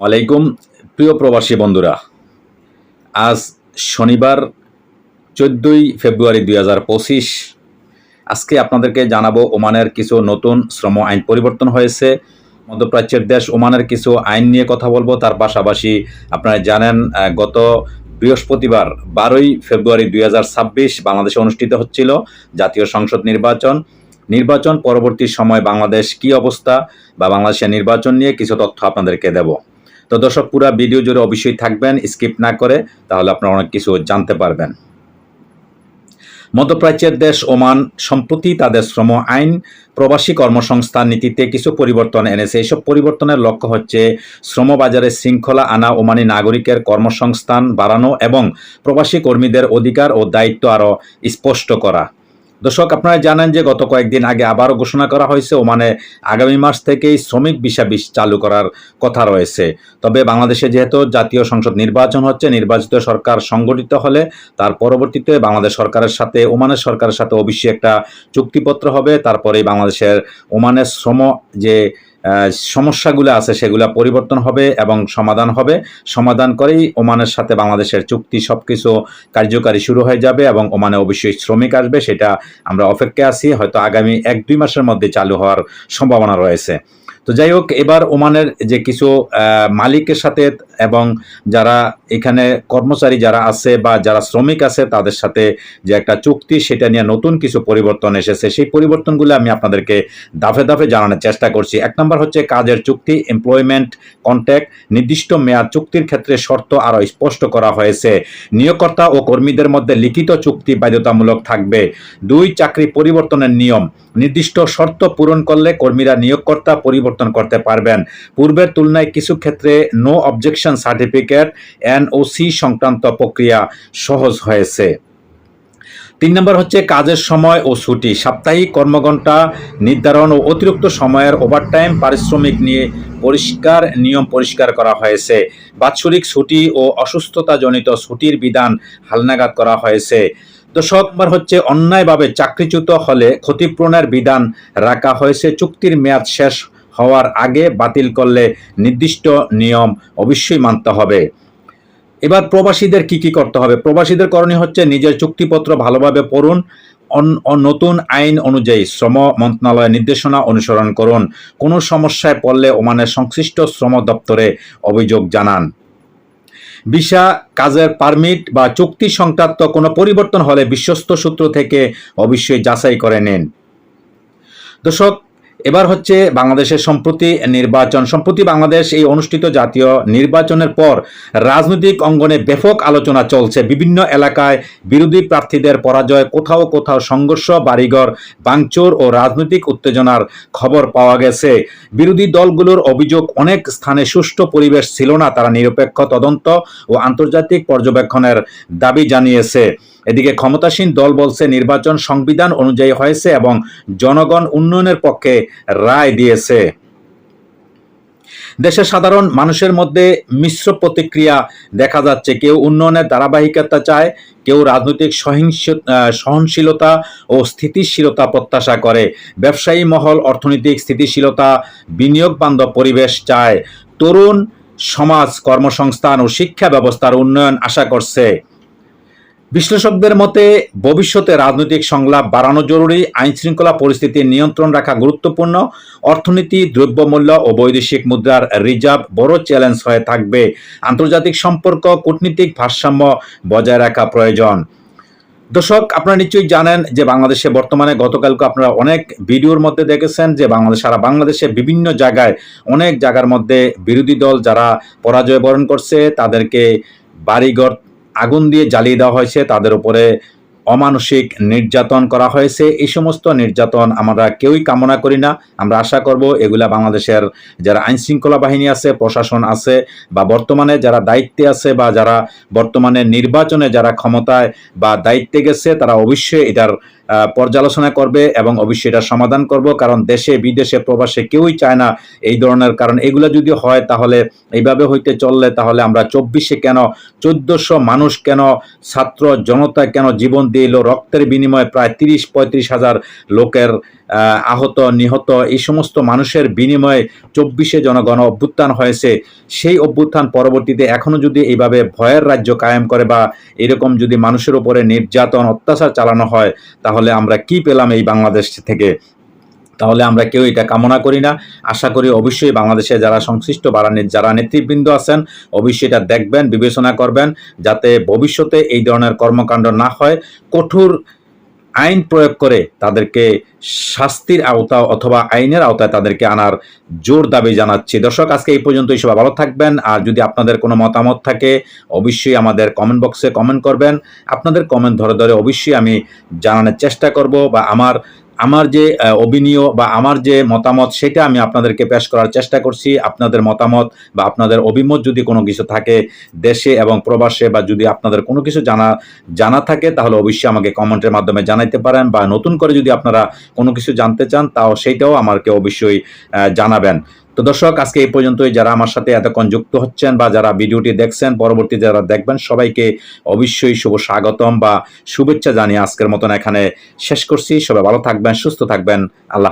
ওয়ালাইকুম। প্রিয় প্রবাসী বন্ধুরা, আজ শনিবার চোদ্দোই ফেব্রুয়ারি দুই হাজার পঁচিশ। আজকে আপনাদেরকে জানাব ওমানের কিছু নতুন শ্রম আইন পরিবর্তন হয়েছে। মধ্যপ্রাচ্যের দেশ ওমানের কিছু আইন নিয়ে কথা বলব। তার পাশাপাশি আপনারা জানেন গত বৃহস্পতিবার বারোই ফেব্রুয়ারি দুই হাজার ছাব্বিশ বাংলাদেশে অনুষ্ঠিত হচ্ছিল জাতীয় সংসদ নির্বাচন। নির্বাচন পরবর্তী সময় বাংলাদেশ কি অবস্থা বা বাংলাদেশের নির্বাচন নিয়ে কিছু তথ্য আপনাদেরকে দেব। তো দর্শক, পুরো ভিডিও জুড়ে অবশ্যই থাকবেন, স্কিপ না করে, তাহলে আপনারা অনেক কিছু জানতে পারবেন। মধ্যপ্রাচ্যের দেশ ওমান, সম্প্রতি তাদের শ্রম আইন, প্রবাসী কর্মসংস্থান নীতিতে কিছু পরিবর্তন এনেছে। এইসব পরিবর্তনের লক্ষ্য হচ্ছে শ্রমবাজারে শৃঙ্খলা আনা ওমানি নাগরিকের কর্মসংস্থান বাড়ানো এবং প্রবাসী কর্মীদের অধিকার ও দায়িত্ব আরও স্পষ্ট করা। দর্শক, আপনারা জানেন যে গত কয়েকদিন আগে আবারও ঘোষণা করা হয়েছে ওমানে আগামী মাস থেকেই শ্রমিক ভিসা বিশ চালু করার কথা রয়েছে। তবে বাংলাদেশে যেহেতু জাতীয় সংসদ নির্বাচন হচ্ছে, নির্বাচিত সরকার সংগঠিত হলে তার পরবর্তীতে বাংলাদেশ সরকারের সাথে, ওমানের সরকারের সাথে অবশ্যই একটা চুক্তিপত্র হবে। তারপরে বাংলাদেশের ওমানের শ্রম যে সমস্যাগুলো আছে, সেগুলো পরিবর্তন হবে এবং সমাধান হবে। সমাধান করেই ওমানের সাথে বাংলাদেশের চুক্তি সব কিছু কার্যকারী শুরু হয়ে যাবে এবং ওমানে অবশ্যই শ্রমিক আসবে, সেটা আমরা অপেক্ষায় আছি। হয়তো আগামী এক দুই মাসের মধ্যে চালু হওয়ার সম্ভাবনা রয়েছে। তো যাই হোক, এবার ওমানের যে কিছু মালিকের সাথে এবং যারা এখানে কর্মচারী যারা আছে বা যারা শ্রমিক আছে, তাদের সাথে যে একটা চুক্তি, সেটা নিয়ে নতুন কিছু পরিবর্তন এসেছে। সেই পরিবর্তনগুলো আমি আপনাদেরকে দাফে দাফে জানানোর চেষ্টা করছি। এক নম্বর হচ্ছে কাজের চুক্তি এমপ্লয়মেন্ট কন্ট্যাক্ট নির্দিষ্ট মেয়াদ চুক্তির ক্ষেত্রে শর্ত আরও স্পষ্ট করা হয়েছে। নিয়োগকর্তা ও কর্মীদের মধ্যে লিখিত চুক্তি বাধ্যতামূলক থাকবে। দুই, চাকরি পরিবর্তনের নিয়ম, নির্দিষ্ট শর্ত পূরণ করলে কর্মীরা নিয়োগকর্তা পরিবর্তন করতে পারবেন। পূর্বের তুলনায় কিছু ক্ষেত্রে নো অবজেকশন সার্টিফিকেট এনওসি সংক্রান্ত প্রক্রিয়া সহজ হয়েছে। তিন নম্বর হচ্ছে কাজের সময় ও ছুটি। সাপ্তাহিক কর্মঘণ্টা নির্ধারণ ও অতিরিক্ত সময়ের ওভারটাইম পারিশ্রমিক নিয়ে পরিষ্কার নিয়ম পরিষ্কার করা হয়েছে। বাৎসরিক ছুটি ও অসুস্থতাজনিত ছুটির বিধান হালনাগাদ করা হয়েছে। দশক নম্বর হচ্ছে অন্যায়ভাবে চাকরিচ্যুত হলে ক্ষতিপূরণের বিধান রাখা হয়েছে। চুক্তির মেয়াদ শেষ হওয়ার আগে বাতিল করলে নির্দিষ্ট নিয়ম অবশ্যই মানতে হবে। এবার প্রবাসীদের কি কি করতে হবে? প্রবাসীদের করণীয় হচ্ছে নিজের চুক্তিপত্র ভালোভাবে পড়ুন নতুন আইন অনুযায়ী শ্রম মন্ত্রণালয়ের নির্দেশনা অনুসরণ করুন, কোনো সমস্যায় পড়লে ওমানের সংশ্লিষ্ট শ্রম দপ্তরে অভিযোগ জানান। ভিসা, কাজের পারমিট বা চুক্তি সংক্রান্ত কোনো পরিবর্তন হলে বিশ্বস্ত সূত্র থেকে অবশ্যই যাচাই করে নিন। দর্শক এবার হচ্ছে বাংলাদেশের সম্প্রতি নির্বাচন। সম্প্রতি বাংলাদেশ এই অনুষ্ঠিত জাতীয় নির্বাচনের পর রাজনৈতিক অঙ্গনে ব্যাপক আলোচনা চলছে। বিভিন্ন এলাকায় বিরোধী প্রার্থীদের পরাজয় কোথাও কোথাও সংঘর্ষ, বাড়িঘর, ভাঙচুর ও রাজনৈতিক উত্তেজনার খবর পাওয়া গেছে। বিরোধী দলগুলোর অভিযোগ, অনেক স্থানে সুষ্ঠু পরিবেশ ছিল না, তারা নিরপেক্ষ তদন্ত ও আন্তর্জাতিক পর্যবেক্ষণের দাবি জানিয়েছে। এদিকে ক্ষমতাসীন দল বলছে, নির্বাচন সংবিধান অনুযায়ী হয়েছে এবং জনগণ উন্নয়নের পক্ষে রায় দিয়েছে। দেশের সাধারণ মানুষের মধ্যে মিশ্র প্রতিক্রিয়া দেখা যাচ্ছে। কেউ উন্নয়নের ধারাবাহিকতা চায়, কেউ রাজনৈতিক সহিংস সহনশীলতা ও স্থিতিশীলতা প্রত্যাশা করে। ব্যবসায়ী মহল, অর্থনৈতিক স্থিতিশীলতা, বিনিয়োগ বান্ধব পরিবেশ চায়। তরুণ সমাজ কর্মসংস্থান ও শিক্ষা ব্যবস্থার উন্নয়ন আশা করছে। বিশ্লেষকদের মতে, ভবিষ্যতে রাজনৈতিক সংলাপ বাড়ানো জরুরি আইন শৃঙ্খলা পরিস্থিতি নিয়ন্ত্রণ রাখা গুরুত্বপূর্ণ, অর্থনীতি, দ্রব্যমূল্য ও বৈদেশিক মুদ্রার রিজার্ভ বড় চ্যালেঞ্জ হয়ে থাকবে। আন্তর্জাতিক সম্পর্ক, কূটনীতিক ভারসাম্য বজায় রাখা প্রয়োজন। দর্শক, আপনারা নিশ্চয়ই জানেন যে বাংলাদেশে বর্তমানে গতকালকে আপনারা অনেক ভিডিওর মধ্যে দেখেছেন যে বাংলাদেশ, সারা বাংলাদেশে বিভিন্ন জায়গায় অনেক জায়গার মধ্যে বিরোধী দল যারা পরাজয় বরণ করছে, তাদেরকে বাড়িঘর আগুন দিয়ে জ্বালিয়ে দেওয়া হয়েছে, তাদের উপরে অমানসিক নির্যাতন করা হয়েছে। এই সমস্ত নির্যাতন আমরা কেউই কামনা করি না। আমরা আশা করব এগুলা বাংলাদেশের যারা আইন শৃঙ্খলা বাহিনী আছে, প্রশাসন আছে, বা বর্তমানে যারা দায়িত্বে আছে, বা যারা বর্তমানে নির্বাচনে যারা ক্ষমতায় বা দায়িত্বে গেছে, তারা অবশ্যই এটার পর্যালোচনা করবে এবং অবশ্যই এটা সমাধান করব, কারণ দেশে, বিদেশে, প্রবাসে কেউই চায় না এই ধরনের, কারণ এগুলো যদি হয় তাহলে এইভাবে হইতে চললে তাহলে আমরা চব্বিশে কেন, চোদ্দশো মানুষ কেন, ছাত্র জনতা কেন জীবন দিয়ে রক্তের বিনিময়ে প্রায় তিরিশ, পঁয়ত্রিশ হাজার লোকের আহত, নিহত এই সমস্ত মানুষের বিনিময়ে চব্বিশে জনগণ অভ্যুত্থান হয়েছে। সেই অভ্যুত্থান পরবর্তীতে এখনও যদি এইভাবে ভয়ের রাজ্য কায়েম করে বা এরকম যদি মানুষের উপরে নির্যাতন, অত্যাচার চালানো হয়, তাহলে আমরা কি পেলাম এই বাংলাদেশ থেকে? তাহলে আমরা কেউ এটা কামনা করি না। আশা করি অবশ্যই বাংলাদেশে যারা সংশ্লিষ্ট যারা নেতৃবৃন্দ আছেন, অবশ্যই এটা দেখবেন, বিবেচনা করবেন, যাতে ভবিষ্যতে এই ধরনের কর্মকাণ্ড না হয়। কঠোর আইন প্রয়োগ করে তাদেরকে শাস্তির আওতা অথবা আইনের আওতায় তাদেরকে আনার জোর দাবি জানাচ্ছি। দর্শক, আজকে এই পর্যন্তই, সবাই ভালো থাকবেন। আর যদি আপনাদের কোনো মতামত থাকে, অবশ্যই আমাদের কমেন্ট বক্সে কমেন্ট করবেন। আপনাদের কমেন্ট ধরে ধরে অবশ্যই আমি জানানোর চেষ্টা করব বা আমার আমার যে অভিনীয় বা আমার যে মতামত সেটা আমি আপনাদেরকে পেশ করার চেষ্টা করছি। আপনাদের মতামত বা আপনাদের অভিমত যদি কোনো কিছু থাকে দেশে এবং প্রবাসে বা যদি আপনাদের কোনো কিছু জানা জানা থাকে, তাহলে অবশ্যই আমাকে কমেন্টের মাধ্যমে জানাইতে পারেন বা নতুন করে যদি আপনারা কোনো কিছু জানতে চান, তাও সেইটাও আমাকে অবশ্যই জানাবেন। তো দর্শক, আজকে এই পর্যন্তই। যারা আমার সাথে এতক্ষণ যুক্ত হচ্ছেন বা যারা ভিডিওটি দেখছেন, পরবর্তী যারা দেখবেন, সবাইকে অবশ্যই শুভ স্বাগতম বা শুভেচ্ছা জানিয়ে আজকের মতন এখানে শেষ করছি। সবাই ভালো থাকবেন, সুস্থ থাকবেন। আল্লাহ